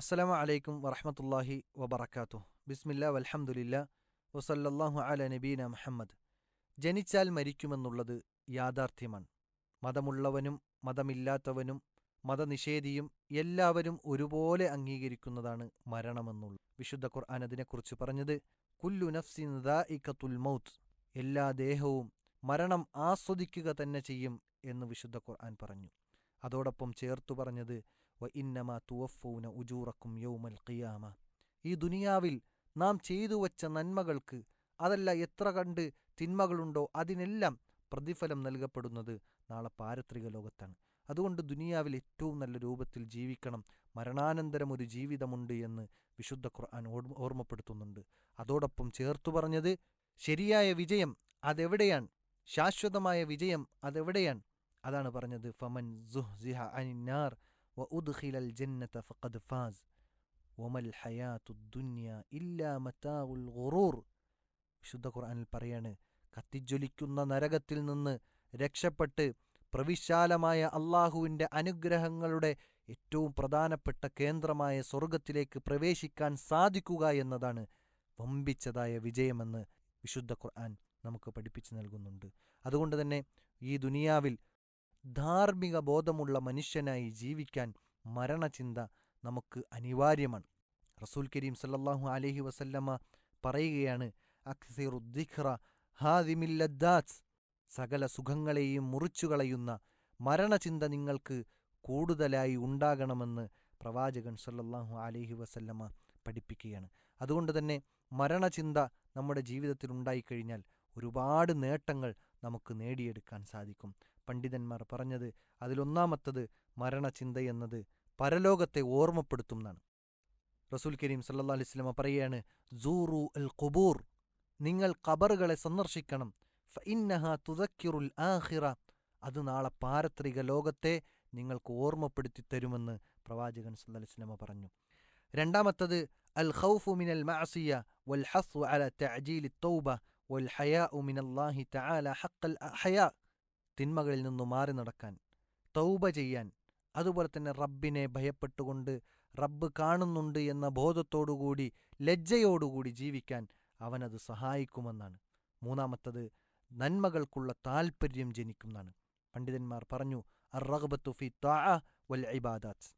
അസ്സലാമു അലൈക്കും വറഹമത്തല്ലാഹി വബർക്കാത്തു ബിസ്മില്ല വൽഹമുല്ല വസല്ലല്ലാഹു അല നബീന മുഹമ്മദ്. ജനിച്ചാൽ മരിക്കുമെന്നുള്ളത് യാഥാർത്ഥ്യമാണ്. മതമുള്ളവനും മതമില്ലാത്തവനും മതനിഷേധിയും എല്ലാവരും ഒരുപോലെ അംഗീകരിക്കുന്നതാണ് മരണമെന്നുള്ളത്. വിശുദ്ധ ഖുർആൻ അതിനെക്കുറിച്ച് പറഞ്ഞത് കുല്ലു നഫ്സി ദാഇഖത്തുൽ മൗത്ത്. എല്ലാ ദേഹവും മരണം ആസ്വദിക്കുക തന്നെ ചെയ്യും എന്ന് വിശുദ്ധ ഖുർആൻ പറഞ്ഞു. അതോടൊപ്പം ചേർത്തു പറഞ്ഞത് തുവഫൂന യൗമൽ ഖിയാമ ഈ ദുനിയാവിൽ നാം ചെയ്തു വച്ച നന്മകൾക്ക് അതല്ല എത്ര കണ്ട് തിന്മകളുണ്ടോ അതിനെല്ലാം പ്രതിഫലം നൽകപ്പെടുന്നത് നാളെ പാരത്രിക ലോകത്താണ്. അതുകൊണ്ട് ദുനിയാവിൽ ഏറ്റവും നല്ല രൂപത്തിൽ ജീവിക്കണം. മരണാനന്തരം ഒരു ജീവിതമുണ്ട് എന്ന് വിശുദ്ധ ഖുർആൻ ഓർമ്മ ഓർമ്മപ്പെടുത്തുന്നുണ്ട്. അതോടൊപ്പം ചേർത്തു പറഞ്ഞത് ശരിയായ വിജയം അതെവിടെയാണ്? ശാശ്വതമായ വിജയം അതെവിടെയാണ്? അതാണ് പറഞ്ഞത് ഫമൻ സുഹ്സിഹ അനിന്നാർ വ الجنة فقد فاز. وما الحياة الدنيا إلا متاع الغرور. വിശുദ്ധ ഖുർആനിൽ പറയാണ് കത്തിജ്വലിക്കുന്ന നരകത്തിൽ നിന്ന് രക്ഷപ്പെട്ട് പ്രവിശാലമായ അള്ളാഹുവിന്റെ അനുഗ്രഹങ്ങളുടെ ഏറ്റവും പ്രധാനപ്പെട്ട കേന്ദ്രമായ സ്വർഗത്തിലേക്ക് പ്രവേശിക്കാൻ സാധിക്കുക എന്നതാണ് വമ്പിച്ചതായ വിജയമെന്ന് വിശുദ്ധ ഖുർആൻ നമുക്ക് പഠിപ്പിച്ചു നൽകുന്നുണ്ട്. അതുകൊണ്ട് തന്നെ ഈ ദുനിയാവിൽ ധാർമ്മിക ബോധമുള്ള മനുഷ്യനായി ജീവിക്കാൻ മരണചിന്ത നമുക്ക് അനിവാര്യമാണ്. റസൂൽ കരീം സല്ലാഹു അലഹി വസല്ലമ പറയുകയാണ് സകല സുഖങ്ങളെയും മുറിച്ചു കളയുന്ന മരണചിന്ത നിങ്ങൾക്ക് കൂടുതലായി ഉണ്ടാകണമെന്ന് പ്രവാചകൻ സല്ലാഹു അലഹി വസല്ലമ പഠിപ്പിക്കുകയാണ്. അതുകൊണ്ട് തന്നെ മരണചിന്ത നമ്മുടെ ജീവിതത്തിൽ ഉണ്ടായിക്കഴിഞ്ഞാൽ ഒരുപാട് നേട്ടങ്ങൾ നമുക്ക് നേടിയെടുക്കാൻ സാധിക്കും. പണ്ഡിതന്മാർ പറഞ്ഞത് അതിലൊന്നാമത്തത് മരണചിന്ത എന്നത് പരലോകത്തെ ഓർമ്മപ്പെടുത്തുന്നതാണ്. റസൂൽ കരീം സല്ലാ അലൈഹി സ്വലമ പറയുകയാണ് സൂറു അൽ ഖുബൂർ നിങ്ങൾ ഖബറുകളെ സന്ദർശിക്കണം. ഫഇന്നഹ തുദക്കിറുൽ ആഹിറ അത് നാളെ പാരത്രിക ലോകത്തെ നിങ്ങൾക്ക് ഓർമ്മപ്പെടുത്തി തരുമെന്ന് പ്രവാചകൻ സല്ലാ അലൈഹി വസല്ലമ പറഞ്ഞു. രണ്ടാമത്തത് അൽ ഖൗഫു മിനൽ മാസിയ വൽ ഹസ്വ അല തഅജീൽ തൗബ വൽ ഹയാഉ മിനല്ലാഹി തആല ഹഖൽ ഹയാ തിന്മകളിൽ നിന്നു മാറി നടക്കാൻ തൗബ ചെയ്യാൻ അതുപോലെ തന്നെ റബ്ബിനെ ഭയപ്പെട്ടുകൊണ്ട് റബ്ബ് കാണുന്നുണ്ട് എന്ന ബോധത്തോടുകൂടി ലജ്ജയോടുകൂടി ജീവിക്കാൻ അവനത് സഹായിക്കുമെന്നാണ്. മൂന്നാമത്തത് നന്മകൾക്കുള്ള താൽപ്പര്യം ജനിക്കുന്നതാണ്. പണ്ഡിതന്മാർ പറഞ്ഞു അറഹബത്തു ഫി താ വൽ ഇബാദാത്ത്.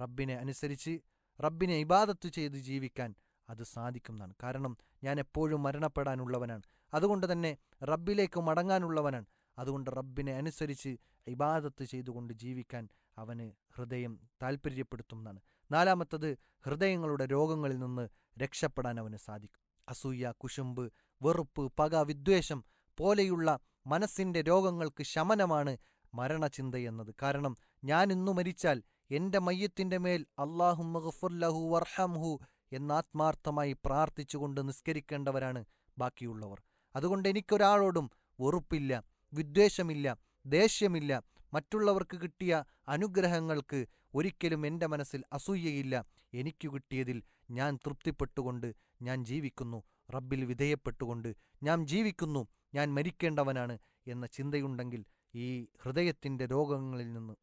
റബ്ബിനെ അനുസരിച്ച് റബ്ബിനെ ഇബാദത്ത് ചെയ്ത് ജീവിക്കാൻ അത് സാധിക്കുന്നതാണ്. കാരണം ഞാൻ എപ്പോഴും മരണപ്പെടാനുള്ളവനാണ്. അതുകൊണ്ട് തന്നെ റബ്ബിലേക്ക് മടങ്ങാനുള്ളവനാണ്. അതുകൊണ്ട് റബ്ബിനെ അനുസരിച്ച് ഇബാദത്ത് ചെയ്തുകൊണ്ട് ജീവിക്കാൻ അവന് ഹൃദയം താൽപ്പര്യപ്പെടുത്തുന്നതാണ് നാലാമത്തത് ഹൃദയങ്ങളുടെ രോഗങ്ങളിൽ നിന്ന് രക്ഷപ്പെടാൻ അവന് സാധിക്കും. അസൂയ കുശുമ്പ് വെറുപ്പ് പക വിദ്വേഷം പോലെയുള്ള മനസ്സിന്റെ രോഗങ്ങൾക്ക് ശമനമാണ് മരണചിന്ത എന്നത്. കാരണം ഞാൻ ഇന്നു മരിച്ചാൽ എന്റെ മയ്യത്തിന്റെ മേൽ അള്ളാഹു മഹഫുല്ലഹു വർഹംഹു എന്നാത്മാർത്ഥമായി പ്രാർത്ഥിച്ചുകൊണ്ട് നിസ്കരിക്കേണ്ടവരാണ് ബാക്കിയുള്ളവർ. അതുകൊണ്ട് എനിക്കൊരാളോടും വെറുപ്പില്ല. വിദ്വേഷമില്ല ദേഷ്യമില്ല മറ്റുള്ളവർക്ക് കിട്ടിയ അനുഗ്രഹങ്ങൾക്ക് ഒരിക്കലും എന്റെ മനസ്സിൽ അസൂയയില്ല. എനിക്കു കിട്ടിയതിൽ ഞാൻ തൃപ്തിപ്പെട്ടുകൊണ്ട് ഞാൻ ജീവിക്കുന്നു. റബ്ബിൽ വിധേയപ്പെട്ടുകൊണ്ട് ഞാൻ ജീവിക്കുന്നു. ഞാൻ മരിക്കേണ്ടവനാണ് എന്ന ചിന്തയുണ്ടെങ്കിൽ ഈ ഹൃദയത്തിന്റെ രോഗങ്ങളിൽ നിന്ന്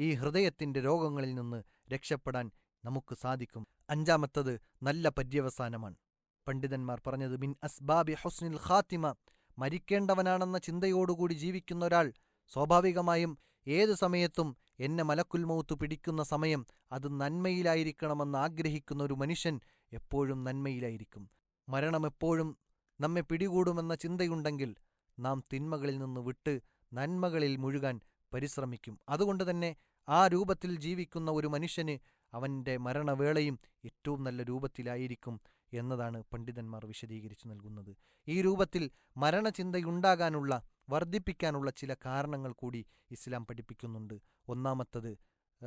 ഈ ഹൃദയത്തിന്റെ രോഗങ്ങളിൽ നിന്ന് രക്ഷപ്പെടാൻ നമുക്ക് സാധിക്കും. അഞ്ചാമത്തത് നല്ല പര്യവസാനമാണ്. പണ്ഡിതന്മാർ പറഞ്ഞത് മിൻ അസ്ബാബി ഹുസ്നിൽ ഖാത്തിമ മരിക്കേണ്ടവനാണെന്ന ചിന്തയോടുകൂടി ജീവിക്കുന്ന ഒരാൾ സ്വാഭാവികമായും ഏത് സമയത്തും എന്നെ മലക്കുൽ മൗത്ത് പിടിക്കുന്ന സമയം അത് നന്മയിലായിരിക്കണമെന്ന് ആഗ്രഹിക്കുന്ന ഒരു മനുഷ്യൻ എപ്പോഴും നന്മയിലായിരിക്കും. മരണം എപ്പോഴും നമ്മെ പിടികൂടുമെന്ന ചിന്തയുണ്ടെങ്കിൽ നാം തിന്മകളിൽ നിന്ന് വിട്ട് നന്മകളിൽ മുഴുകാൻ പരിശ്രമിക്കും. അതുകൊണ്ട് തന്നെ ആ രൂപത്തിൽ ജീവിക്കുന്ന ഒരു മനുഷ്യന് അവന്റെ മരണവേളയും ഏറ്റവും നല്ല രൂപത്തിലായിരിക്കും എന്നതാണ് പണ്ഡിതന്മാർ വിശദീകരിച്ചു നൽകുന്നത്. ഈ രൂപത്തിൽ മരണചിന്തയുണ്ടാകാനുള്ള വർദ്ധിപ്പിക്കാനുള്ള ചില കാരണങ്ങൾ കൂടി ഇസ്ലാം പഠിപ്പിക്കുന്നുണ്ട്. ഒന്നാമത്തത്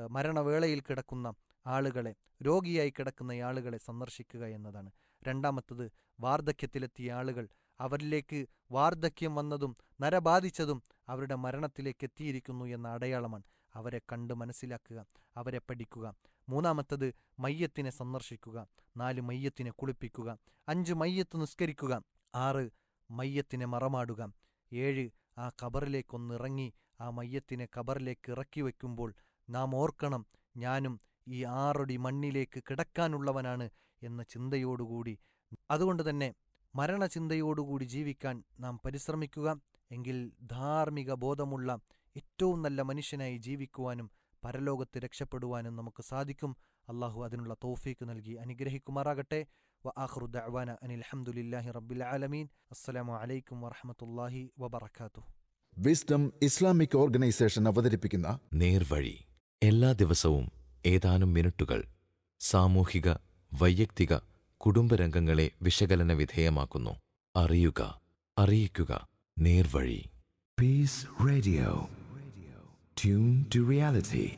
മരണവേളയിൽ കിടക്കുന്ന ആളുകളെ രോഗിയായി കിടക്കുന്ന ആളുകളെ സന്ദർശിക്കുക എന്നതാണ്. രണ്ടാമത്തത് വാർദ്ധക്യത്തിലെത്തിയ ആളുകൾ അവരിലേക്ക് വാർദ്ധക്യം വന്നതും നരബാധിച്ചതും അവരുടെ മരണത്തിലേക്ക് എത്തിയിരിക്കുന്നു എന്ന അടയാളമാണ്. അവരെ കണ്ട് മനസ്സിലാക്കുക അവരെ പഠിക്കുക. മൂന്നാമത്തത് മയ്യത്തിനെ സന്ദർശിക്കുക നാല് മയ്യത്തിനെ കുളിപ്പിക്കുക അഞ്ച് മയ്യത്ത് നിസ്കരിക്കുക ആറ് മയ്യത്തിനെ മറമാടുക ഏഴ് ആ കബറിലേക്കൊന്നിറങ്ങി ആ മയ്യത്തിനെ കബറിലേക്ക് ഇറക്കി വയ്ക്കുമ്പോൾ നാം ഓർക്കണം ഞാനും ഈ ആറടി മണ്ണിലേക്ക് കിടക്കാനുള്ളവനാണ് എന്ന ചിന്തയോടുകൂടി. അതുകൊണ്ട് തന്നെ മരണചിന്തയോടുകൂടി ജീവിക്കാൻ നാം പരിശ്രമിക്കുക എങ്കിൽ ധാർമ്മിക ബോധമുള്ള ഏറ്റവും നല്ല മനുഷ്യനായി ജീവിക്കുവാനും പരലോകത്ത് രക്ഷപ്പെടുവാനും നമുക്ക് സാധിക്കും. അള്ളാഹു അതിനുള്ള തോഫീക്ക് നൽകി അനുഗ്രഹിക്കുമാറാകട്ടെ. വ ആഹ്റുദ്വാന അനിൽ ഹംദുലില്ലാഹി റബ്ബിൽ ആലമീൻ. അസ്സലാമു അലൈക്കും വറഹ്മത്തുള്ളാഹി വബറകാതുഹു. വിസ്ഡം ഇസ്ലാമിക് ഓർഗനൈസേഷൻ അവതരിപ്പിക്കുന്ന നേർവഴി. എല്ലാ ദിവസവും ഏതാനും മിനിറ്റുകൾ സാമൂഹിക വൈയക്തിക കുടുംബരംഗങ്ങളെ വിശകലന വിധേയമാക്കുന്നു. അറിയുക അറിയിക്കുക. നേർവഴി. Peace Radio. Tune to reality.